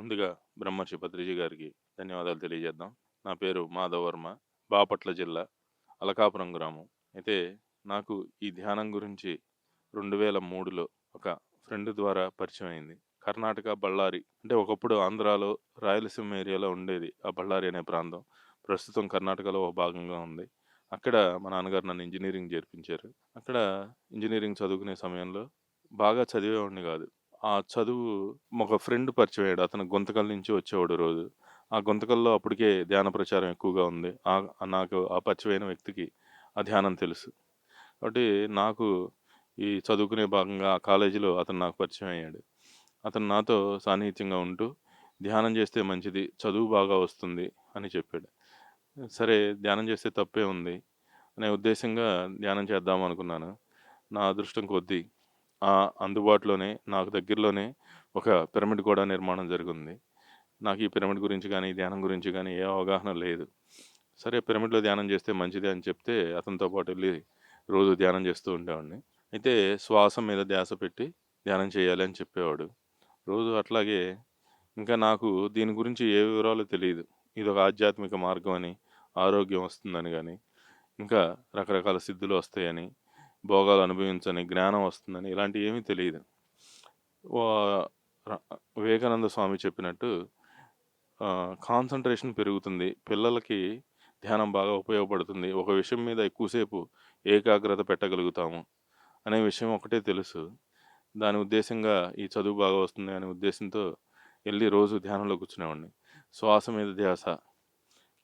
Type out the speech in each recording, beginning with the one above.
ముందుగా బ్రహ్మర్షి పత్రిజీ గారికి ధన్యవాదాలు తెలియజేద్దాం. నా పేరు మాధవ్ వర్మ బాపట్ల జిల్లా అలకాపురం గ్రామం. అయితే నాకు ఈ ధ్యానం గురించి రెండు వేల మూడులో ఒక ఫ్రెండ్ ద్వారా పరిచయం అయింది. కర్ణాటక బళ్ళారి అంటే ఒకప్పుడు ఆంధ్రాలో రాయలసీమ ఏరియాలో ఉండేది ఆ బళ్ళారి అనే ప్రాంతం. ప్రస్తుతం కర్ణాటకలో ఒక భాగంగా ఉంది. అక్కడ మా నాన్నగారు నన్ను ఇంజనీరింగ్ చేర్పించారు. అక్కడ ఇంజనీరింగ్ చదువుకునే సమయంలో బాగా చదివేవాడిని కాదు. ఆ చదువు ఒక ఫ్రెండ్ పరిచయం అయ్యాడు అతను గుంతకల్ నుంచి వచ్చేవాడు రోజు. ఆ గుంతకల్లో అప్పటికే ధ్యాన ప్రచారం ఎక్కువగా ఉంది. ఆ నాకు ఆ పరిచయమైన వ్యక్తికి ఆ ధ్యానం తెలుసు. కాబట్టి నాకు ఈ చదువుకునే భాగంగా ఆ కాలేజీలో అతను నాకు పరిచయం అయ్యాడు అతను నాతో సాన్నిహిత్యంగా ఉంటూ ధ్యానం చేస్తే మంచిది చదువు బాగా వస్తుంది అని చెప్పాడు. సరే ధ్యానం చేస్తే తప్పే ఉంది. అనే ఉద్దేశంగా ధ్యానం చేద్దాం అనుకున్నాను. నా అదృష్టం కొద్దీ ఆ అందుబాటులోనే నాకు దగ్గరలోనే ఒక పిరమిడ్ కూడా నిర్మాణం జరిగింది. నాకు ఈ పిరమిడ్ గురించి కానీ ధ్యానం గురించి కానీ ఏ అవగాహన లేదు. సరే పిరమిడ్లో ధ్యానం చేస్తే మంచిది అని చెప్తే అతనితో పాటు వెళ్ళి రోజు ధ్యానం చేస్తూ ఉండేవాడిని. అయితే శ్వాస మీద ధ్యాస పెట్టి ధ్యానం చేయాలి అని చెప్పేవాడు. రోజు అట్లాగే ఇంకా నాకు దీని గురించి ఏ వివరాలు తెలియదు ఇది ఒక ఆధ్యాత్మిక మార్గం అని ఆరోగ్యం వస్తుందని కానీ ఇంకా రకరకాల సిద్ధులు వస్తాయని భోగాలు అనుభవించని జ్ఞానం వస్తుందని ఇలాంటివి ఏమీ తెలియదు. వివేకానంద స్వామి చెప్పినట్టు కాన్సన్ట్రేషన్ పెరుగుతుంది. పిల్లలకి ధ్యానం బాగా ఉపయోగపడుతుంది. ఒక విషయం మీద ఎక్కువసేపు ఏకాగ్రత పెట్టగలుగుతాము అనే విషయం ఒకటే తెలుసు. దాని ఉద్దేశంగా ఈ చదువు బాగా వస్తుంది అనే ఉద్దేశంతో వెళ్ళి రోజు ధ్యానంలో కూర్చునేవాడిని. శ్వాస మీద ధ్యాస.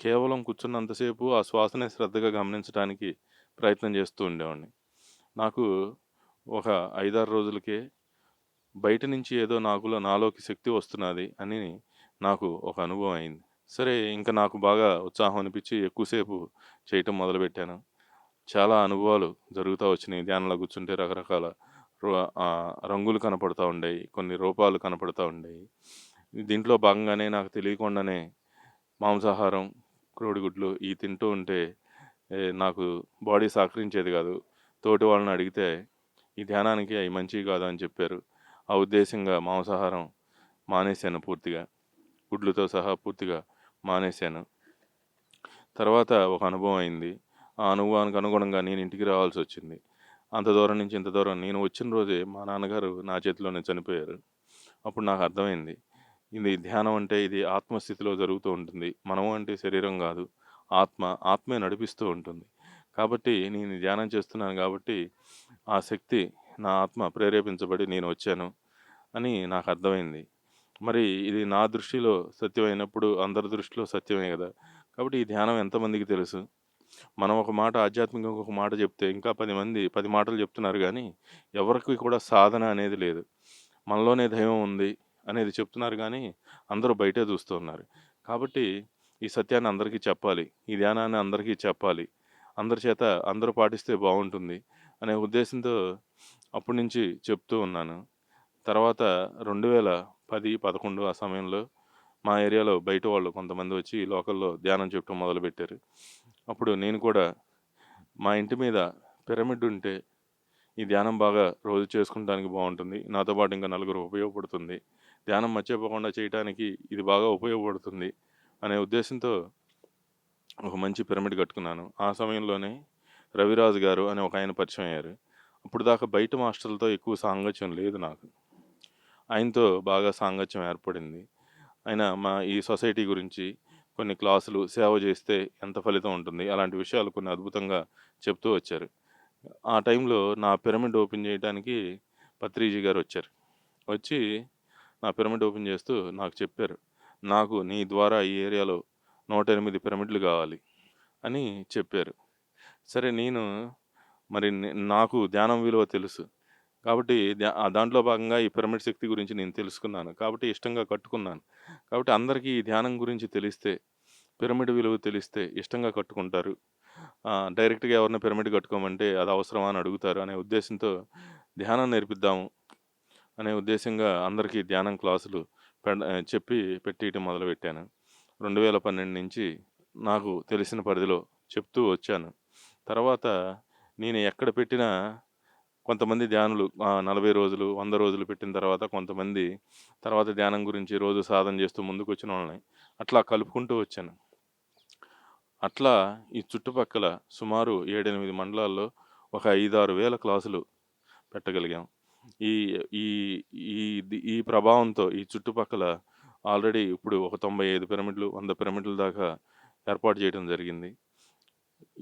కేవలం కూర్చున్నంతసేపు ఆ శ్వాసనే శ్రద్ధగా గమనించడానికి ప్రయత్నం చేస్తూ ఉండేవాడిని. నాకు ఒక ఐదారు రోజులకే బయట నుంచి ఏదో నాకులో నాలోకి శక్తి వస్తున్నది అని నాకు ఒక అనుభవం అయింది. సరే ఇంకా నాకు బాగా ఉత్సాహం అనిపించి ఎక్కువసేపు చేయటం మొదలుపెట్టాను. చాలా అనుభవాలు జరుగుతూ వచ్చినాయి. ధ్యానంలో కూర్చుంటే రకరకాల రంగులు కనపడుతూ ఉండేవి కొన్ని రూపాలు కనపడుతూ ఉండేవి దీంట్లో భాగంగానే నాకు తెలియకుండానే మాంసాహారం కోడిగుడ్లు ఈ తింటూ ఉంటే ఏ, నాకు బాడీ సహకరించేది కాదు. తోటి వాళ్ళని అడిగితే ఈ ధ్యానానికి అవి మంచివి కాదు? అని చెప్పారు. ఆ ఉద్దేశంగా మాంసాహారం మానేశాను పూర్తిగా. గుడ్లతో సహా పూర్తిగా మానేశాను. తర్వాత ఒక అనుభవం అయింది. ఆ అనుభవానికి అనుగుణంగా నేను ఇంటికి రావాల్సి వచ్చింది. అంత దూరం నుంచి ఇంత దూరం నేను వచ్చిన రోజే మా నాన్నగారు నా చేతిలోనే చనిపోయారు. అప్పుడు నాకు అర్థమైంది. ఇది ధ్యానం అంటే ఇది ఆత్మస్థితిలో జరుగుతూ ఉంటుంది. మనము అంటే శరీరం కాదు. ఆత్మ ఆత్మే నడిపిస్తూ ఉంటుంది. కాబట్టి నేను ధ్యానం చేస్తున్నాను కాబట్టి ఆ శక్తి నా ఆత్మ ప్రేరేపించబడి నేను వచ్చాను అని నాకు అర్థమైంది. మరి ఇది నా దృష్టిలో సత్యమైనప్పుడు అందరి దృష్టిలో సత్యమే కదా. కాబట్టి ఈ ధ్యానం ఎంతమందికి తెలుసు? మనం ఒక మాట ఆధ్యాత్మికంగా ఒక మాట చెప్తే ఇంకా పది మంది పది మాటలు చెప్తున్నారు కానీ ఎవరికి కూడా సాధన అనేది లేదు. మనలోనే దైవం ఉంది అనేది చెప్తున్నారు కానీ అందరూ బయటే చూస్తూ ఉన్నారు. కాబట్టి ఈ సత్యాన్ని అందరికీ చెప్పాలి ఈ ధ్యానాన్ని అందరికీ చెప్పాలి. అందరి చేత అందరూ పాటిస్తే బాగుంటుంది అనే ఉద్దేశంతో అప్పటి నుంచి చెప్తూ ఉన్నాను. తర్వాత రెండు వేల పది పదకొండు ఆ సమయంలో మా ఏరియాలో బయట వాళ్ళు కొంతమంది వచ్చి లోకల్లో ధ్యానం చెప్పడం మొదలుపెట్టారు. అప్పుడు నేను కూడా మా ఇంటి మీద పిరమిడ్ ఉంటే ఈ ధ్యానం బాగా రోజు చేసుకుంటానికి బాగుంటుంది. నాతో పాటు ఇంకా నలుగురు ఉపయోగపడుతుంది. ధ్యానం మర్చిపోకుండా చేయడానికి ఇది బాగా ఉపయోగపడుతుంది అనే ఉద్దేశంతో ఒక మంచి పిరమిడ్ కట్టుకున్నాను. ఆ సమయంలోనే రవిరాజు గారు అని ఒక ఆయన పరిచయం అయ్యారు. అప్పుడు దాకా బయట మాస్టర్లతో ఎక్కువ సాంగత్యం లేదు నాకు. ఆయనతో బాగా సాంగత్యం ఏర్పడింది. ఆయన మా ఈ సొసైటీ గురించి కొన్ని క్లాసులు సేవ చేస్తే ఎంత ఫలితం ఉంటుంది? అలాంటి విషయాలు కొన్ని అద్భుతంగా చెప్తూ వచ్చారు. ఆ టైంలో నా పిరమిడ్ ఓపెన్ చేయడానికి పత్రిజీ గారు వచ్చారు. వచ్చి నా పిరమిడ్ ఓపెన్ చేస్తూ నాకు చెప్పారు. నాకు నీ ద్వారా ఈ ఏరియాలో నూట ఎనిమిది పిరమిడ్లు కావాలి అని చెప్పారు. సరే నేను మరి నాకు ధ్యానం విలువ తెలుసు. కాబట్టి ధ్యా- ఆ దాంట్లో భాగంగా ఈ పిరమిడ్ శక్తి గురించి నేను తెలుసుకున్నాను. కాబట్టి ఇష్టంగా కట్టుకున్నాను. కాబట్టి అందరికీ ఈ ధ్యానం గురించి తెలిస్తే పిరమిడ్ విలువ తెలిస్తే ఇష్టంగా కట్టుకుంటారు. డైరెక్ట్గా ఎవరిని పిరమిడ్ కట్టుకోమంటే అది అవసరమా అని అడుగుతారు అనే ఉద్దేశంతో ధ్యానం నేర్పిద్దాము అనే ఉద్దేశంగా అందరికీ ధ్యానం క్లాసులు పె చెప్పి పెట్టేయటం మొదలుపెట్టాను. రెండు వేల పన్నెండు నుంచి నాకు తెలిసిన పరిధిలో చెప్తూ వచ్చాను తర్వాత నేను ఎక్కడ పెట్టినా కొంతమంది ధ్యానులు నలభై రోజులు, వంద రోజులు పెట్టిన తర్వాత కొంతమంది తర్వాత ధ్యానం గురించి రోజు సాధన చేస్తూ ముందుకు వచ్చిన వాళ్ళని అట్లా కలుపుకుంటూ వచ్చాను. అట్లా ఈ చుట్టుపక్కల సుమారు 7, 8 మండలాల్లో ఒక 5, 6 వేల క్లాసులు పెట్టగలిగాం. ఈ ఈ ఈ ఈ ప్రభావంతో ఈ చుట్టుపక్కల ఆల్రెడీ ఇప్పుడు ఒక 95 పిరమిడ్లు, వంద పిరమిడ్ల దాకా ఏర్పాటు చేయడం జరిగింది.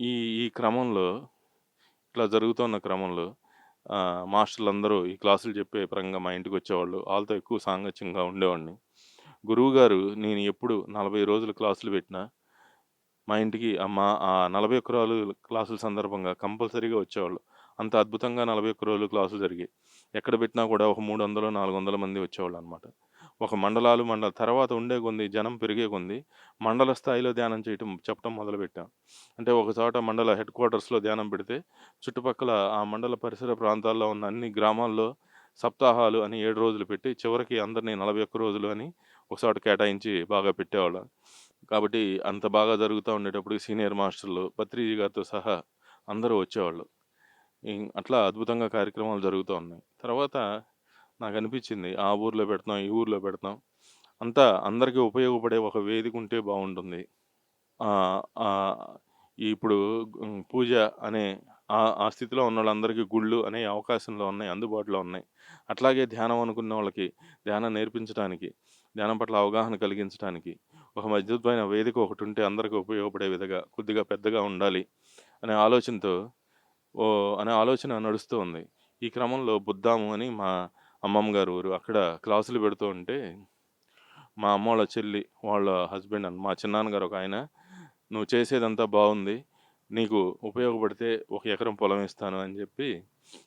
ఈ ఈ క్రమంలో ఇట్లా జరుగుతున్న క్రమంలో మాస్టర్లందరూ ఈ క్లాసులు చెప్పే పరంగా మా ఇంటికి వచ్చేవాళ్ళు వాళ్ళతో ఎక్కువ సాంగత్యంగా ఉండేవాడిని. గురువుగారు నేను ఎప్పుడు 40 రోజులు క్లాసులు పెట్టినా మా ఇంటికి మా ఆ 41 రోజులు క్లాసుల సందర్భంగా కంపల్సరీగా వచ్చేవాళ్ళు. అంత అద్భుతంగా 41 రోజులు క్లాసులు జరిగాయి. ఎక్కడ పెట్టినా కూడా ఒక 300, 400 మంది వచ్చేవాళ్ళు అనమాట ఒక మండలాలు మండల తర్వాత ఉండే కొంది జనం పెరిగే కొంది మండల స్థాయిలో ధ్యానం చేయటం చెప్పటం మొదలుపెట్టాం. అంటే ఒక చోట మండల హెడ్ క్వార్టర్స్‌లో ధ్యానం పెడితే చుట్టుపక్కల ఆ మండల పరిసర ప్రాంతాల్లో ఉన్న అన్ని గ్రామాల్లో సప్తాహాలు అని ఏడు రోజులు పెట్టి చివరికి అందరిని 41 రోజులు అని ఒకసారి కేటాయించి బాగా పెట్టేవాళ్ళం. కాబట్టి అంత బాగా జరుగుతూ ఉండేటప్పటికి సీనియర్ మాస్టర్లు పత్రిజీ గారితో సహా అందరూ వచ్చేవాళ్ళు. అట్లా అద్భుతంగా కార్యక్రమాలు జరుగుతూ ఉన్నాయి. తర్వాత నాకు అనిపించింది ఆ ఊర్లో పెడతాం ఈ ఊర్లో పెడతాం అంతా అందరికీ ఉపయోగపడే ఒక వేదిక ఉంటే బాగుంటుంది ఇప్పుడు పూజ అనే ఆ ఆ స్థితిలో ఉన్నోళ్ళందరికీ గుళ్ళు అనే అవకాశంలో ఉన్నాయి. అందుబాటులో ఉన్నాయి. అట్లాగే ధ్యానం అనుకున్న వాళ్ళకి ధ్యానం నేర్పించటానికి, ధ్యానం పట్ల అవగాహన కలిగించటానికి ఒక మధ్యమైన వేదిక ఒకటి ఉంటే అందరికీ ఉపయోగపడే విధంగా కొద్దిగా పెద్దగా ఉండాలి అనే ఆలోచనతో ఓ అనే ఆలోచన నడుస్తూ ఉంది. ఈ క్రమంలో బుద్ధాము అని మా అమ్మమ్మ గారు ఊరు. అక్కడ క్లాసులు పెడుతూ ఉంటే మా అమ్మ వాళ్ళ చెల్లి వాళ్ళ హస్బెండ్ అన్ మా చిన్నాన్నగారు ఒకాయన "నువ్వు చేసేదంతా బాగుంది నీకు ఉపయోగపడితే ఒక ఎకరం పొలం ఇస్తాను" అని చెప్పి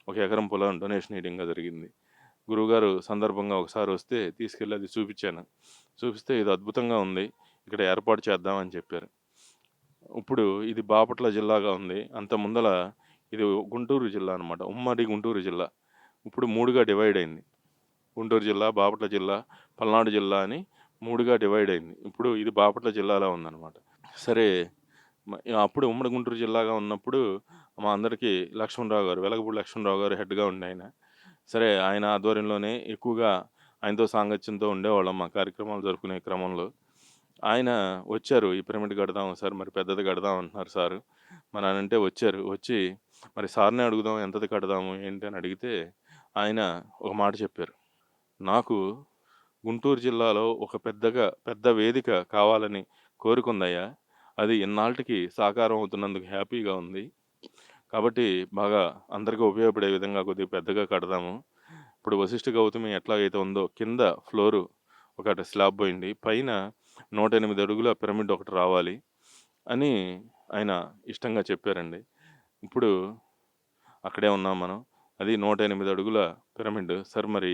ఒక ఎకరం పొలం డొనేషన్ ఇవ్వడంగా జరిగింది. గురువుగారు సందర్భంగా ఒకసారి వస్తే తీసుకెళ్ళి అది చూపించాను చూపిస్తే "ఇది అద్భుతంగా ఉంది. ఇక్కడ ఏర్పాటు చేద్దామని చెప్పారు. ఇప్పుడు ఇది బాపట్ల జిల్లాగా ఉంది. అంత ముందల ఇది గుంటూరు జిల్లా అనమాట. ఉమ్మడి గుంటూరు జిల్లా. ఇప్పుడు మూడుగా డివైడ్ అయింది. గుంటూరు జిల్లా, బాపట్ల జిల్లా, పల్నాడు జిల్లా అని మూడుగా డివైడ్ అయింది. ఇప్పుడు ఇది బాపట్ల జిల్లాలో ఉందన్నమాట సరే అప్పుడు ఉమ్మడి గుంటూరు జిల్లాగా ఉన్నప్పుడు మా అందరికీ లక్ష్మణరావు గారు, వెలగపూడి లక్ష్మణరావు గారు హెడ్‌గా ఉండాయన. సరే ఆయన ఆధ్వర్యంలోనే ఎక్కువగా ఆయనతో సాంగత్యంతో ఉండేవాళ్ళం మా కార్యక్రమాలు జరుపుకునే క్రమంలో. ఆయన వచ్చారు. "ఈ పిరమిడ్ కడదాం సార్ మరి పెద్దది కడదాం" అంటున్నారు సారు. మరి అనంటే వచ్చారు. వచ్చి మరి సార్‌నే అడుగుదాం ఎంతది కడదాము ఏంటి అని అడిగితే ఆయన ఒక మాట చెప్పారు. "నాకు గుంటూరు జిల్లాలో ఒక పెద్దగా పెద్ద వేదిక కావాలని కోరికుందయ్యా. అది ఇన్నాళ్ళకి సాకారం అవుతున్నందుకు హ్యాపీగా ఉంది. కాబట్టి బాగా అందరికీ ఉపయోగపడే విధంగా కొద్దిగా పెద్దగా కడదాము. ఇప్పుడు వశిష్ఠ గౌతమి ఎట్లాగైతే ఉందో కింద ఫ్లోరు ఒకటి స్లాబ్ పోయింది. పైన 108 అడుగుల పిరమిడ్ ఒకటి రావాలి" అని ఆయన ఇష్టంగా చెప్పారండి. ఇప్పుడు అక్కడే ఉన్నాం మనం. అది 108 అడుగుల పిరమిడ్. సార్ మరి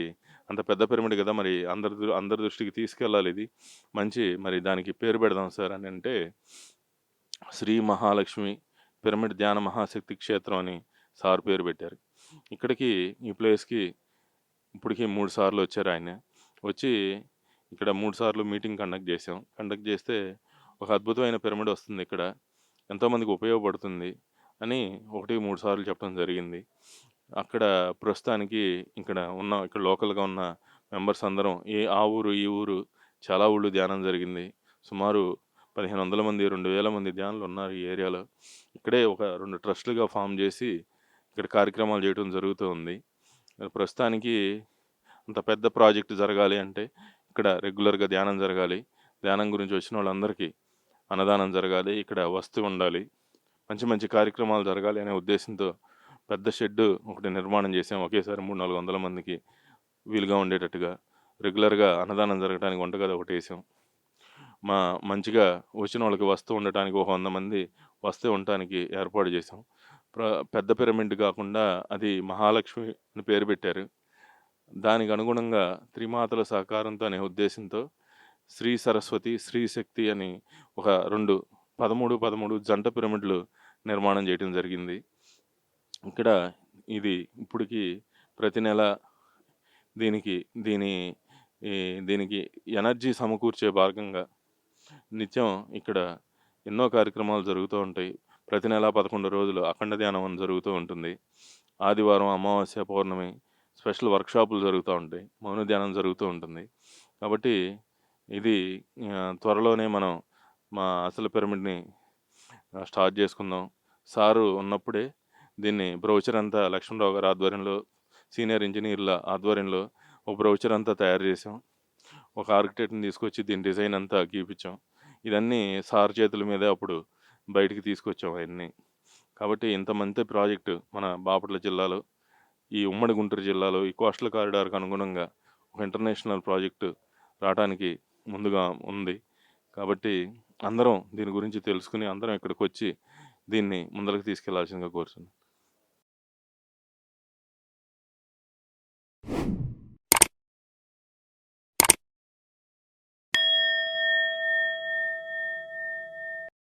అంత పెద్ద పిరమిడ్ కదా! మరి అందరి అందరి దృష్టికి తీసుకెళ్ళాలి ఇది. మంచి మరి దానికి పేరు పెడదాం సార్ అని అంటే శ్రీ మహాలక్ష్మి పిరమిడ్ ధ్యాన మహాశక్తి క్షేత్రం అని సార్ పేరు పెట్టారు. ఇక్కడికి ఈ ప్లేస్‌కి ఇప్పటికి మూడు సార్లు వచ్చారు ఆయన. వచ్చి ఇక్కడ మూడు సార్లు మీటింగ్ కండక్ట్ చేసాం. కండక్ట్ చేస్తే ఒక అద్భుతమైన పిరమిడ్ వస్తుంది ఇక్కడ. ఎంతోమందికి ఉపయోగపడుతుంది అని 1, 3 సార్లు చెప్పడం జరిగింది. అక్కడ ప్రస్తుతానికి ఇక్కడ ఉన్న ఇక్కడ లోకల్‌గా ఉన్న మెంబర్స్ అందరం ఏ ఆ ఊరు, ఈ ఊరు చాలా ఊళ్ళు ధ్యానం జరిగింది. సుమారు 1500 మంది, 2000 మంది ధ్యానులు ఉన్నారు ఈ ఏరియాలో. ఇక్కడే ఒక రెండు ట్రస్ట్‌లుగా ఫామ్ చేసి ఇక్కడ కార్యక్రమాలు చేయటం జరుగుతూ ఉంది. ప్రస్తుతానికి అంత పెద్ద ప్రాజెక్ట్ జరగాలి అంటే ఇక్కడ రెగ్యులర్‌గా ధ్యానం జరగాలి. ధ్యానం గురించి వచ్చిన వాళ్ళందరికీ అన్నదానం జరగాలి. ఇక్కడ వస్తు ఉండాలి. మంచి మంచి కార్యక్రమాలు జరగాలి అనే ఉద్దేశంతో పెద్ద షెడ్డు ఒకటి నిర్మాణం చేసాం. ఒకేసారి 300, 400 మందికి వీలుగా ఉండేటట్టుగా. రెగ్యులర్‌గా అన్నదానం జరగటానికి వంటగది వేసాం మా మంచిగా వచ్చిన వాళ్ళకి వస్తూ ఉండటానికి ఒక వంద మంది వస్తూ ఉండటానికి ఏర్పాటు చేసాం. ప్ర పెద్ద పిరమిడ్ కాకుండా అది మహాలక్ష్మి అని పేరు పెట్టారు. దానికి అనుగుణంగా త్రిమాతల సహకారంతో అనే ఉద్దేశంతో శ్రీ సరస్వతి, శ్రీ శక్తి అని ఒక 2 13, 13 జంట పిరమిడ్లు నిర్మాణం చేయటం జరిగింది. ఇక్కడ ఇది ఇప్పటికి ప్రతి నెల దీనికి దీని ఈ దీనికి ఎనర్జీ సమకూర్చే భాగంగా నిత్యం ఇక్కడ ఎన్నో కార్యక్రమాలు జరుగుతూ ఉంటాయి. ప్రతి నెల 11 రోజులు అఖండ ధ్యానం అని జరుగుతూ ఉంటుంది. ఆదివారం అమావాస్య పౌర్ణమి స్పెషల్ వర్క్షాపులు జరుగుతూ ఉంటాయి మౌన ధ్యానం జరుగుతూ ఉంటుంది కాబట్టి ఇది త్వరలోనే మనం మా అసలు పిరమిడ్ని స్టార్ట్ చేసుకుందాం సారు ఉన్నప్పుడే దీన్ని బ్రౌచర్ అంతా లక్ష్మణరావు గారి ఆధ్వర్యంలో సీనియర్ ఇంజనీర్ల ఆధ్వర్యంలో ఒక బ్రౌచర్ అంతా తయారు చేసాం ఒక ఆర్కిటెక్ట్ని తీసుకొచ్చి దీని డిజైన్ అంతా గీపించాం. ఇదన్నీ సార్ చేతుల మీదే అప్పుడు బయటికి తీసుకొచ్చాం అవన్నీ కాబట్టి ఇంతమంది ప్రాజెక్టు మన బాపట్ల జిల్లాలో ఈ ఉమ్మడి గుంటూరు జిల్లాలో ఈ కోస్టల్ కారిడార్కు అనుగుణంగా ఒక ఇంటర్నేషనల్ ప్రాజెక్టు రావడానికి ముందుగా ఉంది. కాబట్టి అందరం దీని గురించి తెలుసుకుని అందరం ఇక్కడికి వచ్చి దీన్ని ముందరకు తీసుకెళ్ళాల్సిందిగా కోరుతున్నాను